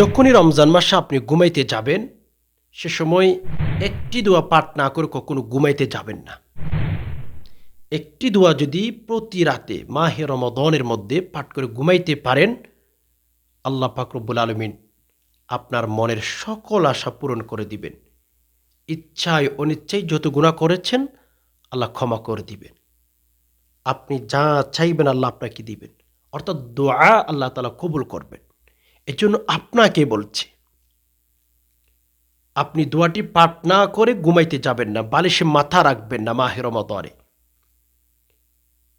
যখনই রমজান মাসে আপনি ঘুমাইতে যাবেন, সে সময় একটি দোয়া পাঠ না করে কখনো ঘুমাইতে যাবেন না। একটি দোয়া যদি প্রতি রাতে মাহে রমদনের মধ্যে পাঠ করে ঘুমাইতে পারেন, আল্লাহ পাকরব্বুল আলমিন আপনার মনের সকল আশা পূরণ করে দিবেন। ইচ্ছায় অনিচ্ছায় যত গুণা করেছেন, আল্লাহ ক্ষমা করে দিবেন। আপনি যা চাইবেন আল্লাহ আপনাকে দিবেন। অর্থাৎ দোয়া আল্লাহ তালা কবুল করবেন। এর জন্য আপনাকে বলছে, আপনি দোয়াটি পাঠ না করে ঘুমাইতে যাবেন না, বালিশে মাথা রাখবেন না মাহের মতরে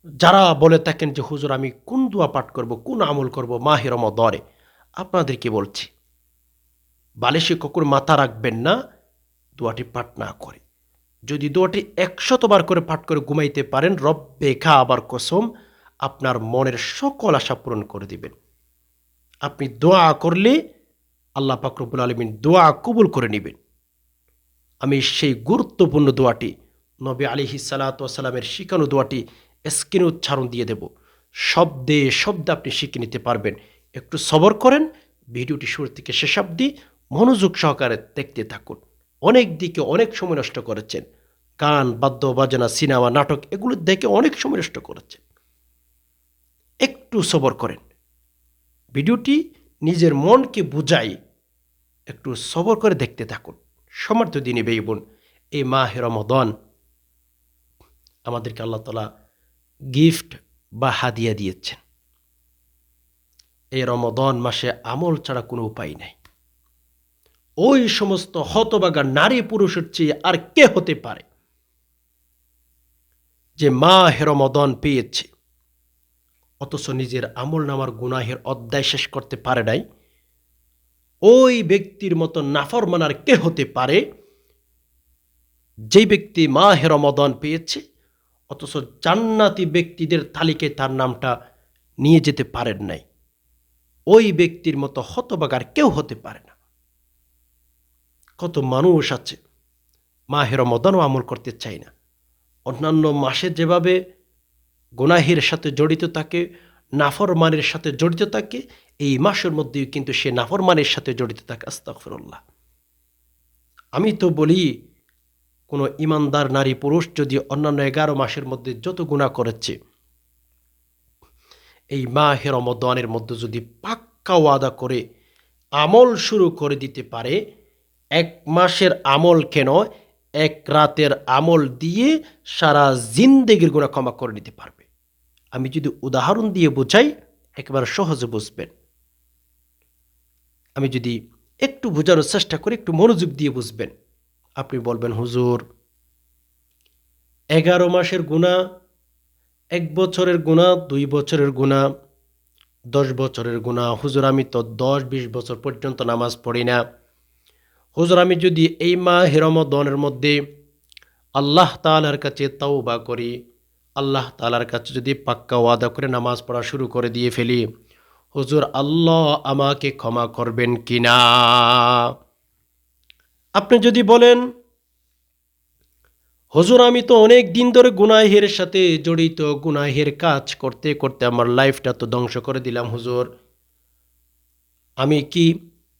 যারা বলে থাকেন যে, হুজুর, আমি কোন দোয়া পাঠ করব, কোন আমল করব মাহের মদরে আপনাদেরকে বলছি, বালিশে কখন মাথা রাখবেন না, দোয়াটি পাঠ না করে। যদি দোয়াটি একশতবার করে পাঠ করে ঘুমাইতে পারেন, রব্বে খা আবার কসম, আপনার মনের সকল আশা পূরণ করে দিবেন। আপনি দোয়া করলে আল্লাহ পাকরবুল আলমিন দোয়া কবুল করে নেবেন। আমি সেই গুরুত্বপূর্ণ দোয়াটি, নবী আলিহি সালাতামের শিখানো দোয়াটি স্ক্রিনে উচ্চারণ দিয়ে দেব। শব্দে শব্দে আপনি শিখে নিতে পারবেন। একটু সবর করেন, ভিডিওটি শুরু থেকে শেষ অব্দি মনোযোগ সহকারে দেখতে থাকুন। অনেক দিকে অনেক সময় নষ্ট করেছেন। গান বাদ্য বাজনা সিনেমা, নাটক এগুলো দেখে অনেক সময় নষ্ট করেছেন। একটু সবর করেন। ভিডিওটি নিজের মনকে বুঝাই একটু সবর করে দেখতে থাকুন। সমর্থ দিনে বেই বোন এই মাহে রমদন। আমাদেরকে আল্লাহ তালা গিফট বা হাদিয়া দিয়েছেন। এই রমদন মাসে আমল ছাড়া কোনো উপায় নাই। ওই সমস্ত হতবাগা নারী পুরুষের চেয়ে আর কে হতে পারে? যে মা হেরমদন পেয়েছে। অথচ নিজের আমল নামার গুনাহের অধ্যায় শেষ করতে পারে নাই। ওই ব্যক্তির মতো নাফরমানার কে হতে পারে? যে ব্যক্তি মা হেরমদন পেয়েছে, অথচ জান্নাতি ব্যক্তিদের তালিকায় তার নামটা নিয়ে যেতে পারেন নাই। ওই ব্যক্তির মতো হতবাগার কেউ হতে পারে না। কত মানুষ আছে মাহের মদনও আমল করতে চায় না। অন্যান্য মাসে যেভাবে গুনাহির সাথে জড়িত থাকে, নাফরমানের সাথে জড়িত থাকে, এই মাসের মধ্যেও কিন্তু সে নাফরমানের সাথে জড়িত থাকে আস্তাফরুল্লাহ আমি তো বলি, কোনো ইমানদার নারী পুরুষ যদি অন্যান্য এগারো মাসের মধ্যে যত গুণা করেছে, এই মাহে রমদানের মধ্যে যদি পাক্কা ওয়াদা করে, আমল শুরু করে দিতে পারে, এক মাসের আমল কেন? এক রাতের আমল দিয়ে সারা জিন্দেগির গুণা ক্ষমা করে নিতে পারবে। আমি যদি উদাহরণ দিয়ে বোঝাই, একেবারে সহজে বুঝবেন। আমি যদি একটু বোঝানোর চেষ্টা করি, একটু মনোযোগ দিয়ে বুঝবেন। আপনি বলবেন, হুজুর, এগারো মাসের গুণা এক বছরের গুণা দুই বছরের গুণা দশ বছরের গুণা হুজুর, আমি তো দশ, বিশ বছর পর্যন্ত নামাজ পড়ি না। হুজুর, আমি যদি এই মা হিরমদনের মধ্যে আল্লাহ তালার কাছে তাও বা করি আল্লাহ তালার কাছে যদি পাক্কা ওয়াদা করে নামাজ পড়া শুরু করে দিয়ে ফেলি, হুজুর, আল্লাহ আমাকে ক্ষমা করবেন কি না আপনি যদি বলেন, হুজুর, আমি তো অনেক দিন ধরে গুনাহের সাথে জড়িত, গুনাহের কাজ করতে করতে আমার লাইফটা তো ধ্বংস করে দিলাম, হুজুর। আমি কি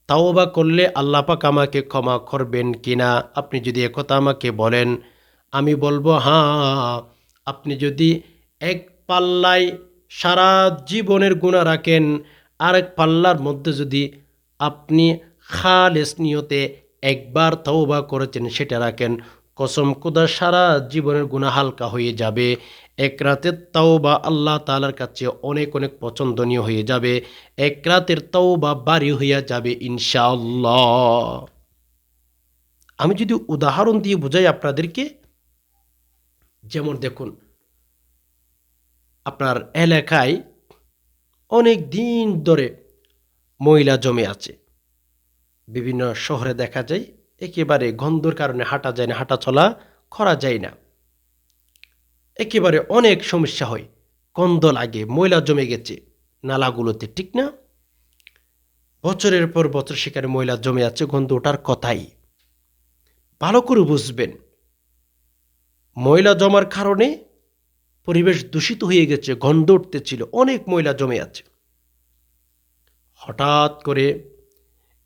তাও বা করলে আল্লাপাক আমাকে ক্ষমা করবেন কিনা? আপনি যদি একথা আমাকে বলেন, আমি বলব হ্যাঁ আপনি যদি এক পাল্লায় সারা জীবনের গুণা রাখেন, আরেক পাল্লার মধ্যে যদি আপনি খালেস নিয়তে একবার তওবা করেছেন, সেটা রাখেন, কসম কুদা সারা জীবনের গুণা হালকা হয়ে যাবে। এক রাতের তাও বা আল্লাহ তালার কাছে অনেক অনেক পছন্দনীয় হয়ে যাবে। এক রাতের তাও বা বাড়ি হইয়া যাবে ইনশাআল্লাহ। আমি যদি উদাহরণ দিয়ে বোঝাই আপনাদেরকে যেমন দেখুন, আপনার এলাকায় অনেক দিন ধরে ময়লা জমে আছে। বিভিন্ন শহরে দেখা যায়, একেবারে গন্ধর কারণে হাঁটা যায় না, হাঁটা চলা করা যায় না। একেবারে অনেক সমস্যা হয়, গন্ধ লাগে ময়লা জমে গেছে, নালাগুলোতে, ঠিক না? বছরের পর বছর সেখানে ময়লা জমে আছে, গন্ধ ওঠার কথাই। ভালো করে বুঝবেন ময়লা জমার কারণে পরিবেশ দূষিত হয়ে গেছে, গন্ধ উঠতেছিল, অনেক ময়লা জমে আছে। হঠাৎ করে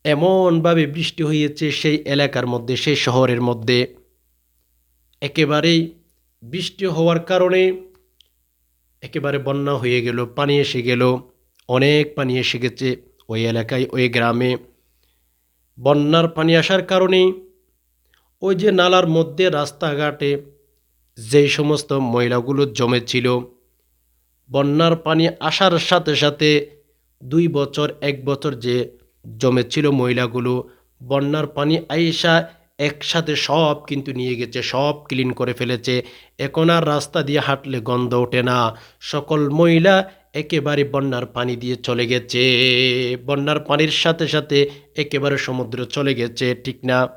এমনভাবে বৃষ্টি হয়েছে সেই এলাকার মধ্যে, সেই শহরের মধ্যে। একেবারেই বৃষ্টি হওয়ার কারণে একেবারে বন্যা হয়ে গেল, পানি এসে গেল, অনেক পানি এসে গেছে ওই এলাকায়, ওই গ্রামে। বন্যার পানি আসার কারণে ওই যে নালার মধ্যে রাস্তাঘাটে যেই সমস্ত ময়লাগুলো জমেছিল, বন্যার পানি আসার সাথে সাথে দুই বছর, এক বছর যে জমেছিল ময়লাগুলো বন্যার পানি আইসা একসাথে সব কিন্তু নিয়ে গেছে, সব ক্লিন করে ফেলেছে। এখন আর রাস্তা দিয়ে হাঁটলে গন্ধ ওঠে না। সকল মহিলা একেবারে বন্যার পানি দিয়ে চলে গেছে। বন্যার পানির সাথে সাথে একেবারে সমুদ্র চলে গেছে, ঠিক না?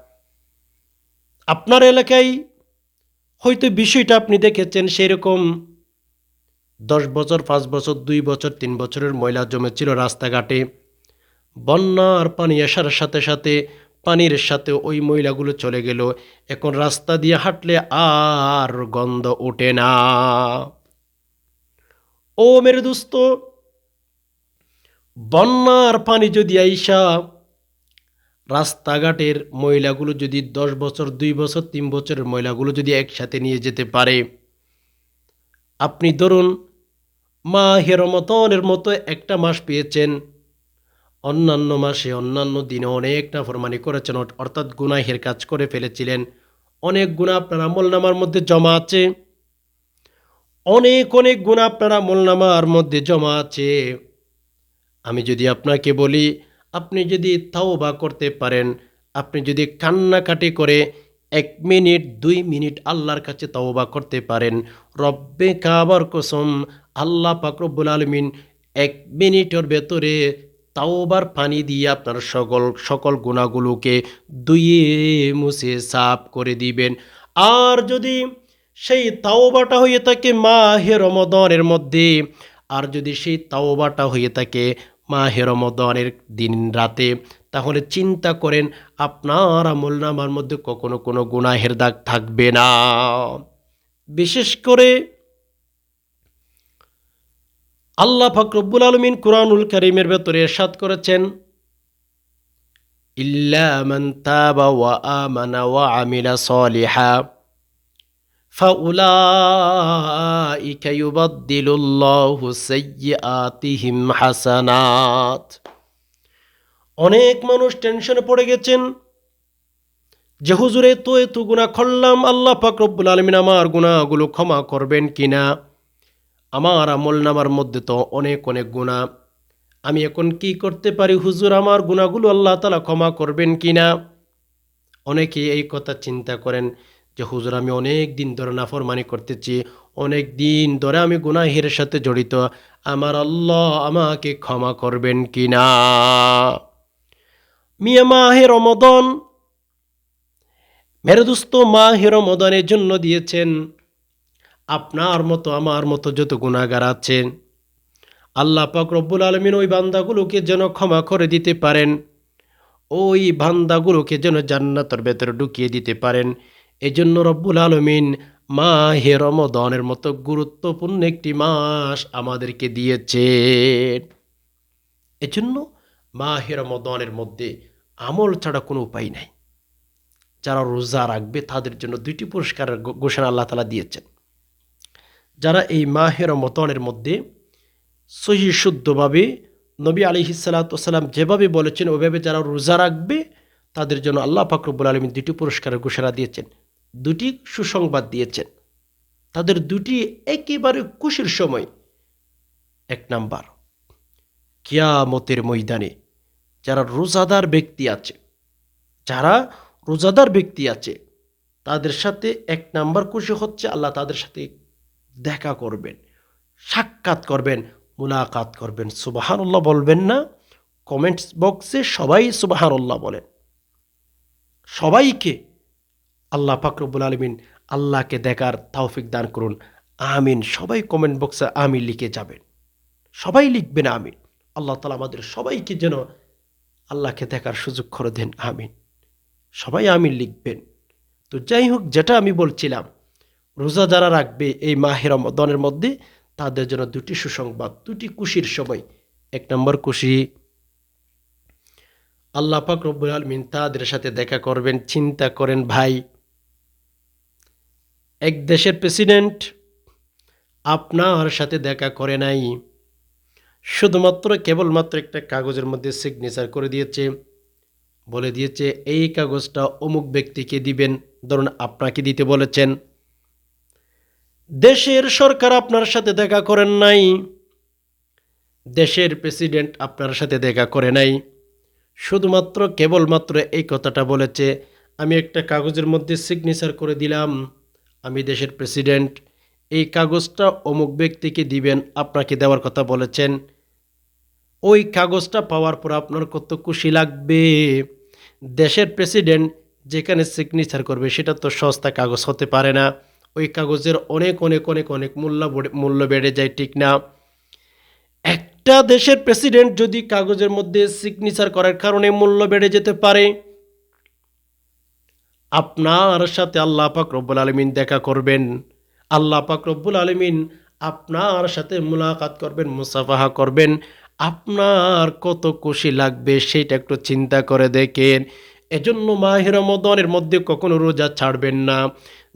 আপনার এলাকায় হয়তো বিষয়টা আপনি দেখেছেন, সেরকম দশ বছর, পাঁচ বছর, দুই বছর, তিন বছরের ময়লা জমেছিল রাস্তাঘাটে। বন্যার পানি আসার সাথে সাথে পানির সাথে ওই ময়লাগুলো চলে গেল। এখন রাস্তা দিয়ে হাঁটলে আর গন্ধ ওঠে না। ও মেরে দোস্ত বন্যার পানি যদি আইসা রাস্তাঘাটের ময়লাগুলো যদি দশ বছর, দুই বছর, তিন বছরের ময়লাগুলো যদি একসাথে নিয়ে যেতে পারে। আপনি ধরুন, মা হেরমতনের মতো একটা মাস পেয়েছেন। অন্যান্য মাসে, অন্যান্য দিনে অনেকটা নাফরমানি করেছেন। অর্থাৎ গুনাহের কাজ করে ফেলেছিলেন। অনেক গুণা আপনার আমলনামার মধ্যে জমা আছে। অনেক অনেক গুণা আপনার আমলনামার মধ্যে জমা আছে। আমি যদি আপনাকে বলি আপনি যদি তাওবা করতে পারেন, আপনি যদি কান্নাকাটি করে এক মিনিট, দুই মিনিট আল্লাহর কাছে তাওবা করতে পারেন, রব্বে কাবার কসম আল্লাহ পাকরব্বুল আলমিন এক মিনিটের ভেতরে তাওবার পানি দিয়ে আপনার সকল সকল গুণাগুলোকে দুইয়ে মুছে, সাফ করে দিবেন। আর যদি সেই তাওবাটা হয়ে থাকে মাহে রমদনের মধ্যে, আর যদি সেই তাওবাটা হয়ে থাকে মাহে রমদনের দিন রাতে, তাহলে চিন্তা করেন আপনার আমল নামার মধ্যে কখনো কোনো গুনাহের দাগ থাকবে না। বিশেষ করে আল্লাহ ফকরব্বুল আলমিন কুরআনুল করিমের ভেতরে এরশাদ করেছেন, ইল্লা মান তাবা ওয়া আমানা ওয়া আমিলা সলিহা। فأولئك يبدل الله سيئاتهم حسنات অনেক মানুষ টেনশনে পড়ে গেছেন যে হুজুরে তো এত গুণা করলাম আল্লাহ পাক রব্বুল আলমিন আমার গুণাগুলো ক্ষমা করবেন কিনা আমার আমল নামার মধ্যে তো অনেক অনেক গুণা আমি এখন কি করতে পারি হুজুর আমার গুণাগুলো আল্লাহ তালা ক্ষমা করবেন কিনা অনেকে এই কথা চিন্তা করেন যে, হুজুর, আমি অনেক দিন ধরে নাফরমানি করতেছি। অনেক দিন ধরে আমি গুনাহের সাথে জড়িত। আমার আল্লাহ আমাকে ক্ষমা করবেন কিনা? মিয়া মাহে রমদন। মেরে দোস্ত, মাহে রমদনের জন্য দিয়েছেন। আপনার মতো, আমার মতো যত গুণাগার আছেন, আল্লাহ পাক রব্বুল আলমিন ওই বান্দাগুলোকে যেন ক্ষমা করে দিতে পারেন। ওই বান্দাগুলোকে যেন জান্নাতের ভেতরে ঢুকিয়ে দিতে পারেন। এই জন্য রব্বুল আলমিন মাহে রমদনের মতো গুরুত্বপূর্ণ একটি মাস আমাদেরকে দিয়েছে এজন্য মাহে রমদনের মধ্যে আমল ছাড়া কোনো উপায় নাই। যারা রোজা রাখবে তাদের জন্য দুইটি পুরস্কারের ঘোষণা আল্লাহ তালা দিয়েছেন। যারা এই মাহের মতনের মধ্যে সহি শুদ্ধভাবে নবী আলি হিসালাতাম যেভাবে বলেছেন, ওইভাবে যারা রোজা রাখবে তাদের জন্য আল্লাহ ফাকরবুল আলমী দুটি পুরস্কারের ঘোষণা দিয়েছেন। দুটি সুসংবাদ দিয়েছেন। তাদের দুটি একেবারে খুশির সময়। এক নাম্বার, কিয়ামতের ময়দানে যারা রোজাদার ব্যক্তি আছে, যারা রোজাদার ব্যক্তি আছে, তাদের সাথে এক নাম্বার খুশি হচ্ছে আল্লাহ তাদের সাথে দেখা করবেন, সাক্ষাৎ করবেন, মুলাকাত করবেন। সুবাহানুল্লাহ বলবেন না, কমেন্টস বক্সে সবাই সুবাহানুল্লাহ বলেন। সবাইকে আল্লাহ ফাকরবুল আলমিন আল্লাহকে দেখার তাওফিক দান করুন। আমিন। সবাই কমেন্ট বক্সে আমিন লিখে যাবেন। সবাই লিখবেন আমিন। আল্লাহ তালা আমাদের সবাইকে যেন আল্লাহকে দেখার সুযোগ করে দেন। আমিন। সবাই আমিন লিখবেন। তো যাই হোক, যেটা আমি বলছিলাম, রোজা যারা রাখবে এই মাহের রমদনের মধ্যে, তাদের জন্য দুটি সুসংবাদ, দুটি খুশির সময়। এক নম্বর খুশি, আল্লাহ পাক রব্বুল আলমিন তাদের সাথে দেখা করবেন, চিন্তা করেন, ভাই এক দেশের প্রেসিডেন্ট আপনার সাথে দেখা করে নাই। শুধুমাত্র কেবলমাত্র একটা কাগজের মধ্যে সিগনেচার করে দিয়েছে। বলে দিয়েছে, এই কাগজটা অমুক ব্যক্তিকে দিবেন। ধরুন আপনাকে দিতে বলেছেন। দেশের সরকার আপনার সাথে দেখা করেন নাই। দেশের প্রেসিডেন্ট আপনার সাথে দেখা করে নাই। শুধুমাত্র, কেবলমাত্র এই কথাটা বলেছে, আমি একটা কাগজের মধ্যে সিগনেচার করে দিলাম। আমি দেশের প্রেসিডেন্ট এই কাগজটা অমুক ব্যক্তিকে দিবেন, আপনাকে দেওয়ার কথা বলেছেন। ওই কাগজটা পাওয়ার পর আপনার কত খুশি লাগবে। দেশের প্রেসিডেন্ট যেখানে সিগনেচার করবে, সেটা তো সস্তা কাগজ, হতে পারে না। ওই কাগজের অনেক অনেক অনেক অনেক মূল্য মূল্য বেড়ে যায়, ঠিক না? একটা দেশের প্রেসিডেন্ট যদি কাগজের মধ্যে সিগনেচার করার কারণে মূল্য বেড়ে যেতে পারে আপনার সাথে আল্লাহ পাক রব্বুল আলমিন দেখা করবেন। আল্লাহ পাক রব্বুল আলমিন আপনার সাথে মুলাকাত করবেন, মুসাফাহা করবেন। আপনার কত খুশি লাগবে সেটা একটু চিন্তা করে দেখেন। এজন্য মাহির রমদনের মধ্যে কখনো রোজা ছাড়বেন না।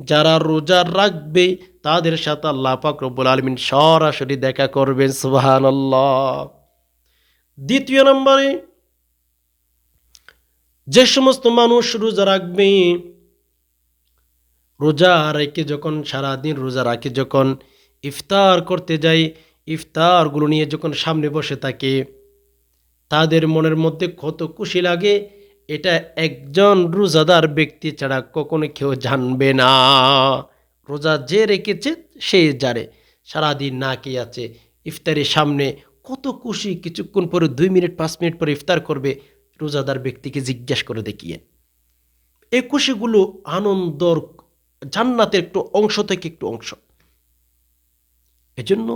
যারা রোজা রাখবে, তাদের সাথে আল্লাহ পাক রব্বুল আলমিন সরাসরি দেখা করবেন সুবাহান দ্বিতীয় নম্বরে যে সমস্ত মানুষ রোজা রাখবে, রোজা রেখে যখন সারাদিন রোজা রাখে, যখন ইফতার করতে যাই ইফতারগুলো নিয়ে যখন সামনে বসে থাকে, তাদের মনের মধ্যে কত খুশি লাগে, এটা একজন রোজাদার ব্যক্তি ছাড়া কখনো কেউ জানবে না। রোজা যে রেখেছে, সে জানে, সারাদিন না কে আছে, ইফতারের সামনে কত খুশি, কিছুক্ষণ পরে, দুই মিনিট, পাঁচ মিনিট পরে ইফতার করবে রোজাদার ব্যক্তিকে জিজ্ঞাসা করে দেখিয়ে। একুশেগুলো আনন্দর জান্নাতের একটু অংশ থেকে একটু অংশ। এজন্য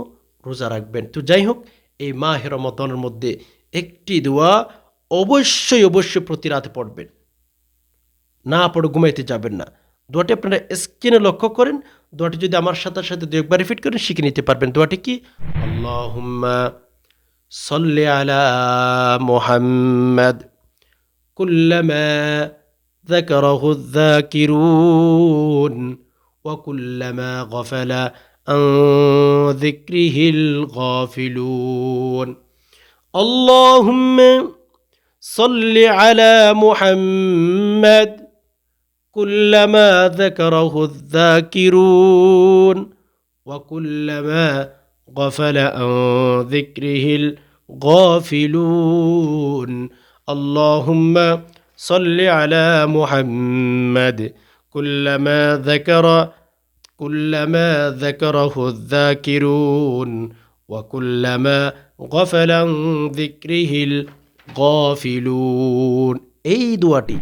রোজা রাখবেন। তো যাই হোক, এই মা হেরমতনের মধ্যে একটি দোয়া অবশ্যই অবশ্যই প্রতি রাতে পড়বেন। না পড়ে ঘুমাইতে যাবেন না। দোয়াটি আপনারা স্ক্রিনে লক্ষ্য করেন। দোয়াটি যদি আমার সাথে সাথে দু একবার রিপিট করেন, শিখে নিতে পারবেন। দোয়াটি কি? আল্লাহ সল্লে আলা মোহাম্মদ। كلما ذكره الذاكرون وكلما غفل عن ذكره الغافلون. اللهم صل على محمد كلما ذكره الذاكرون وكلما غفل عن ذكره الغافلون. اللهم صل على محمد كلما ذكر كلما ذكره الذاكرون وكلما غفل عن ذكره الغافلون এই দোয়াটি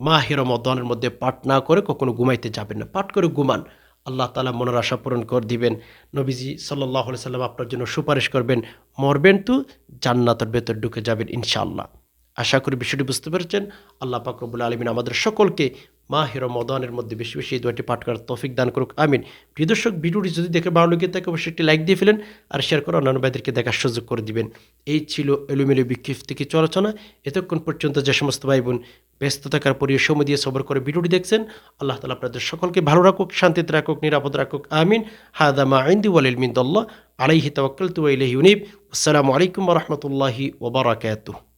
মাহে রমদানের মধ্যে পাঠ না করে কখনো ঘুমাইতে যাবেন না পাঠ করে ঘুমান আল্লাহ তালা মনের আশা পূরণ করে দিবেন। নবীজি সাল্লাহ সাল্লাম আপনার জন্য সুপারিশ করবেন, মরবেন তো জান্নাতের ভেতর ঢুকে যাবেন ইনশাআল্লাহ। আশা করি বিষয়টি বুঝতে পেরেছেন। আল্লাহ পাকরবুল আলমিন আমাদের সকলকে মাহের মদানের মধ্যে বেশি বেশি এই দোয়াটি পাঠ করার তৌফিক দান করুক, আমিন। প্রিয় দর্শক, ভিডিওটি যদি দেখে ভালো লেগে থাকে, অবশ্যই একটি লাইক দিয়ে ফেলেন আর শেয়ার করে অন্যান্য ভাইদেরকে দেখার সুযোগ করে দিবেন। এই ছিল এলোমেলো বিক্ষিপ্ত থেকে চলাচনা এতক্ষণ পর্যন্ত যে সমস্ত ভাই বোন ব্যস্ত থাকার পরিয়ে সময় দিয়ে সবর করে ভিডিওটি দেখছেন। আল্লাহ তালা আপনাদের সকলকে ভালো রাখুক, শান্তিতে রাখুক, নিরাপদ রাখুক। আমিন। হাদামা আইন্দি ওয়ালিল মিন্দল্লাহ আলাইহি তাওয়াক্কালতু ওয়া ইলাইহি ইউনিব আসসালামু আলাইকুম রহমতুল্লাহি রাহমাতুল্লাহি ওয়া বারাকাতুহু।